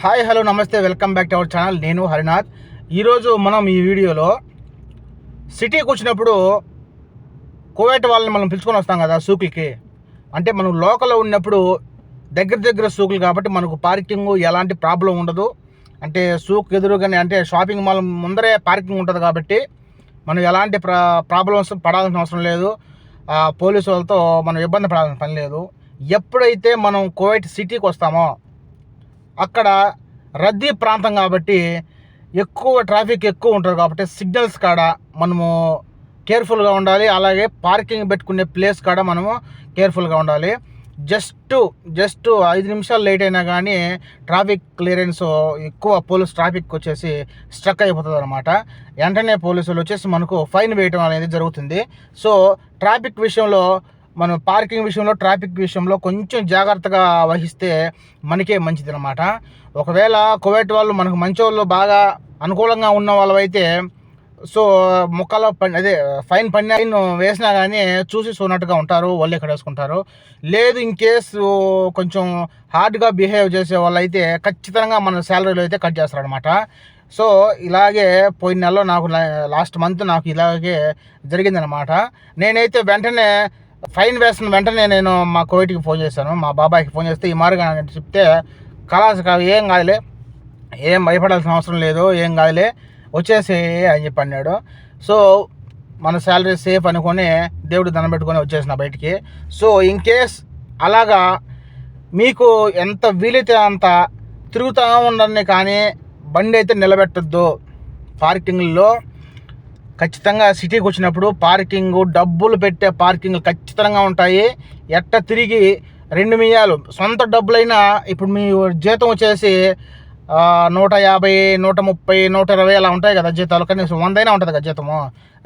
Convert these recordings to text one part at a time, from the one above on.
Hi hello నమస్తే welcome back to our channel. నేను హరినాథ్. ఈరోజు మనం ఈ వీడియోలో సిటీకి వచ్చినప్పుడు కువైట్ వాళ్ళని మనం పిలుచుకొని వస్తాం కదా సూకులకి. అంటే మనం లోకల్లో ఉన్నప్పుడు దగ్గర దగ్గర సూకులు కాబట్టి మనకు పార్కింగ్ ఎలాంటి ప్రాబ్లం ఉండదు. అంటే సూక్ ఎదురుగానే అంటే షాపింగ్ మాల్ ముందరే పార్కింగ్ ఉంటుంది కాబట్టి మనం ఎలాంటి ప్రా ప్రాబ్లమ్స్ పడాల్సిన అవసరం లేదు. పోలీసు వాళ్ళతో మనం ఇబ్బంది పడాల్సిన పని లేదు. ఎప్పుడైతే మనం కువైట్ సిటీకి వస్తామో అక్కడ రద్దీ ప్రాంతం కాబట్టి ఎక్కువ ట్రాఫిక్ ఎక్కువ ఉంటుంది కాబట్టి సిగ్నల్స్ కాడ మనము కేర్ఫుల్గా ఉండాలి. అలాగే పార్కింగ్ పెట్టుకునే ప్లేస్ కాడ మనము కేర్ఫుల్గా ఉండాలి. జస్ట్ జస్ట్ ఐదు నిమిషాలు లేట్ అయినా కానీ ట్రాఫిక్ క్లియరెన్స్ ఎక్కువ పోలీస్ ట్రాఫిక్ వచ్చేసి స్ట్రక్ అయిపోతుంది అనమాట వెంటనే పోలీసులు వచ్చేసి మనకు ఫైన్ వేయటం అనేది జరుగుతుంది. సో ట్రాఫిక్ విషయంలో మనం పార్కింగ్ విషయంలో ట్రాఫిక్ విషయంలో కొంచెం జాగ్రత్తగా వహిస్తే మనకే మంచిది అనమాట ఒకవేళ కువైట్ వాళ్ళు మనకు మంచి వాళ్ళు బాగా అనుకూలంగా ఉన్న వాళ్ళు అయితే సో ముక్కలో పని అదే ఫైన్ పడిన వేసినా కానీ చూసి చూనట్టుగా ఉంటారు వాళ్ళు ఇక్కడ వేసుకుంటారు లేదు ఇన్ కేసు కొంచెం హార్డ్గా బిహేవ్ చేసే వాళ్ళు అయితే ఖచ్చితంగా మన శాలరీలో అయితే కట్ చేస్తారనమాట సో ఇలాగే పోయిన నెలలో నాకు లాస్ట్ మంత్ నాకు ఇలాగే జరిగిందనమాట నేనైతే వెంటనే ఫైన్ వేసిన వెంటనే నేను మా కోవిడ్కి ఫోన్ చేశాను. మా బాబాయ్కి ఫోన్ చేస్తే ఈ మార్గం చెప్తే కలాస్ కాదు ఏం కాదులే. ఏం భయపడాల్సిన అవసరం లేదు ఏం కాదులే. వచ్చేసి అని చెప్పి అన్నాడు. సో మన శాలరీ సేఫ్ అనుకొని దేవుడు దండం పెట్టుకొని వచ్చేసిన బయటికి. సో ఇన్ కేస్ అలాగా మీకు ఎంత వీలైతే అంత తిరుగుతూ ఉండండి కానీ బండి అయితే నిలబెట్టద్దు. పార్కింగ్లో ఖచ్చితంగా సిటీకి వచ్చినప్పుడు పార్కింగ్ డబ్బులు పెట్టే పార్కింగ్ ఖచ్చితంగా ఉంటాయి. ఎట్ట తిరిగి రెండు మియాలు సొంత డబ్బులైనా ఇప్పుడు మీ జీతం వచ్చేసి నూట యాభై నూట ముప్పై నూట ఇరవై అలా ఉంటాయి కదా జీతాలు. కనీసం వందైనా ఉంటుంది కదా జీతము.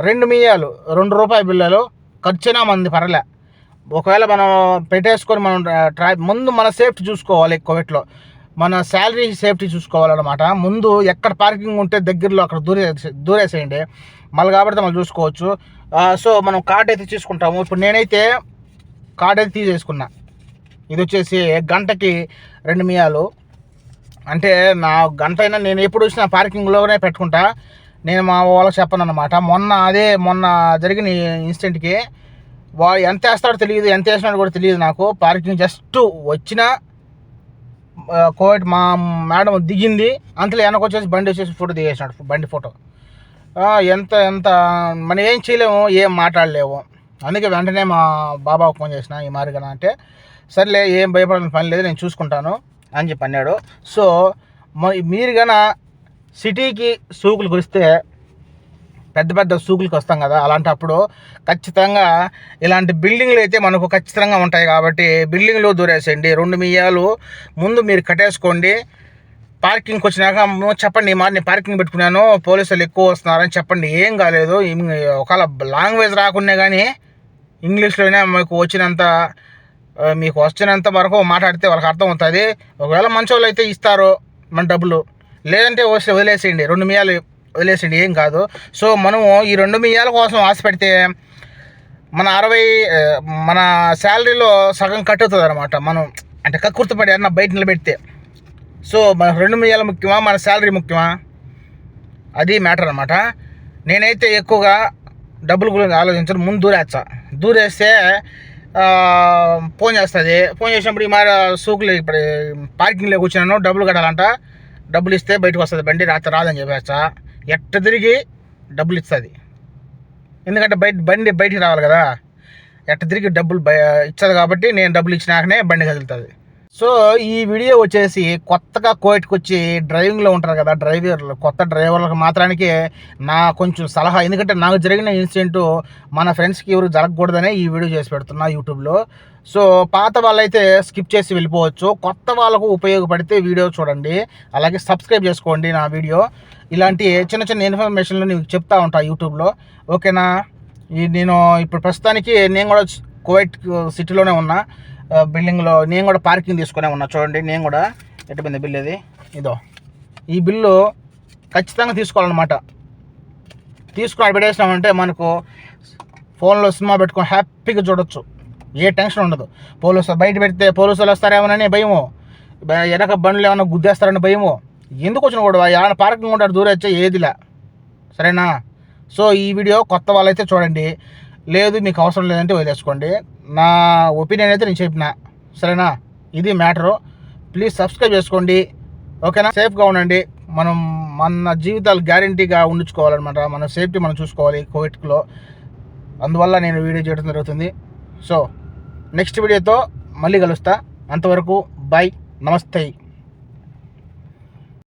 రెండు మియాలు రెండు రూపాయి బిల్లులు ఖర్చునా మంది పర్లే. ఒకవేళ మనం పెట్టేసుకొని మనం ట్రా ముందు మన సేఫ్టీ చూసుకోవాలి కోవిట్లో మన శాలరీ సేఫ్టీ చూసుకోవాలన్నమాట. ముందు ఎక్కడ పార్కింగ్ ఉంటే దగ్గరలో అక్కడ దూరే దూరేసేయండి. మళ్ళీ కాబట్టి మనం చూసుకోవచ్చు. సో మనం కార్డ్ అయితే తీసుకుంటాము. ఇప్పుడు నేనైతే కార్డ్ అయితే తీసేసుకున్నా. ఇది వచ్చేసి గంటకి రెండు మియాలు అంటే నా గంట అయినా నేను ఎప్పుడు వచ్చినా పార్కింగ్లోనే పెట్టుకుంటా. నేను మా వాళ్ళకి చెప్పను అనమాట మొన్న అదే మొన్న జరిగిన ఇన్సిడెంట్కి వా ఎంత వేస్తాడో తెలియదు ఎంత వేసినాడో కూడా తెలియదు నాకు. పార్కింగ్ జస్ట్ వచ్చిన కోవిడ్ మా మేడం దిగింది. అంతలో వెనక వచ్చేసి బండి వచ్చేసి ఫోటో దిగేసినాడు బండి ఫోటో. ఎంత ఎంత మనం ఏం చేయలేము ఏం మాట్లాడలేము. అందుకే వెంటనే మా బాబాకు ఫోన్ చేసిన ఈ మారిగా అంటే సర్లే ఏం భయపడాల్సిన పని లేదు నేను చూసుకుంటాను అని చెప్పి అన్నాడు. సో మీరు కన సిటీకి సూకులు కురిస్తే పెద్ద పెద్ద సూకులకి వస్తాం కదా అలాంటప్పుడు ఖచ్చితంగా ఇలాంటి బిల్డింగ్లు అయితే మనకు ఖచ్చితంగా ఉంటాయి కాబట్టి బిల్డింగ్లో దూరేసేయండి. రెండు మియ్యాలు ముందు మీరు కట్టేసుకోండి. పార్కింగ్కి వచ్చినాక చెప్పండి మా నేను పార్కింగ్ పెట్టుకున్నాను పోలీసులు ఎక్కువ వస్తున్నారని చెప్పండి. ఏం కాలేదు. ఒకవేళ లాంగ్వేజ్ రాకుండా కానీ ఇంగ్లీష్లోనే మీకు వచ్చినంత మీకు వచ్చినంత వరకు మాట్లాడితే వాళ్ళకి అర్థం అవుతుంది ఒకవేళ మంచోళ్ళు అయితే ఇస్తారు మన డబ్బులు. లేదంటే వస్తే వదిలేసేయండి. రెండు మియాలు వదిలేసేయండి ఏం కాదు. సో మనము ఈ రెండు మియాల కోసం ఆశ పెడితే మన అరవై మన శాలరీలో సగం కట్ అవుతుంది అనమాట మనం అంటే కక్కుర్తిపడి అన్న బయట నిలబెడితే. సో మన రెండు మియాల ముఖ్యమా మన శాలరీ ముఖ్యమా? అది మ్యాటర్ అనమాట నేనైతే ఎక్కువగా డబ్బుల గురించి ఆలోచించను ముందు దూరేస్తా. దూరేస్తే ఫోన్ చేస్తుంది. ఫోన్ చేసినప్పుడు ఈ మరి సూకులు ఇప్పుడు పార్కింగ్లో కూర్చున్నాను డబ్బులు కట్టాలంట. డబ్బులు ఇస్తే బయటకు వస్తుంది బండి రాత్రి రాదని చెప్పేస్తా. ఎట్ట తిరిగి డబ్బులు ఇస్తుంది. ఎందుకంటే బయట బండి బయటికి రావాలి కదా. ఎట్ట తిరిగి డబ్బులు బయ ఇచ్చదు కాబట్టి నేను డబ్బులు ఇచ్చినాకనే బండి కదులుతుంది. సో ఈ వీడియో వచ్చేసి కొత్తగా కోవిట్కి వచ్చి డ్రైవింగ్లో ఉంటారు కదా డ్రైవర్లు కొత్త డ్రైవర్లకు మాత్రానికి నా కొంచెం సలహా. ఎందుకంటే నాకు జరిగిన ఇన్సిడెంట్ మన ఫ్రెండ్స్కి ఎవరు జరగకూడదనే ఈ వీడియో చేసి పెడుతున్నా యూట్యూబ్లో. సో పాత వాళ్ళైతే స్కిప్ చేసి వెళ్ళిపోవచ్చు. కొత్త వాళ్ళకు ఉపయోగపడితే వీడియో చూడండి. అలాగే సబ్స్క్రైబ్ చేసుకోండి నా వీడియో. ఇలాంటి చిన్న చిన్న ఇన్ఫర్మేషన్లు నీకు చెప్తా ఉంటా యూట్యూబ్లో. ఓకేనా? నేను ఇప్పుడు ప్రస్తుతానికి నేను కూడా కువైట్ సిటీలోనే ఉన్నా. బిల్డింగ్లో నేను కూడా పార్కింగ్ తీసుకునే ఉన్నా. చూడండి నేను కూడా ఎట్టుపోయింది బిల్ ఇది ఇదో. ఈ బిల్లు ఖచ్చితంగా తీసుకోవాలన్నమాట. తీసుకుని పెట్టేసినామంటే మనకు ఫోన్లో సినిమా పెట్టుకొని హ్యాపీగా చూడొచ్చు. ఏ టెన్షన్ ఉండదు. పోలీసులు బయట పెడితే పోలీసులు వస్తారేమోనని భయము. వెనక బండ్లు ఏమైనా గుద్దేస్తారని భయము. ఎందుకు వచ్చిన కూడా ఏమైనా పార్కింగ్ ఉంటాడు దూరం వచ్చే ఏదిలా? సరేనా? సో ఈ వీడియో కొత్త వాళ్ళైతే చూడండి. లేదు మీకు అవసరం లేదంటే వదిలేసుకోండి. నా ఒపీనియన్ అయితే నేను చెప్పిన. సరేనా? ఇది మ్యాటరు. ప్లీజ్ సబ్స్క్రైబ్ చేసుకోండి. ఓకేనా? సేఫ్గా ఉండండి. మనం మన జీవితాలు గ్యారంటీగా ఉండించుకోవాలన్నమాట మన సేఫ్టీ మనం చూసుకోవాలి కోవిడ్లో. అందువల్ల నేను వీడియో చేయడం జరుగుతుంది. సో నెక్స్ట్ వీడియోతో మళ్ళీ కలుస్తా. అంతవరకు బాయ్ నమస్తే.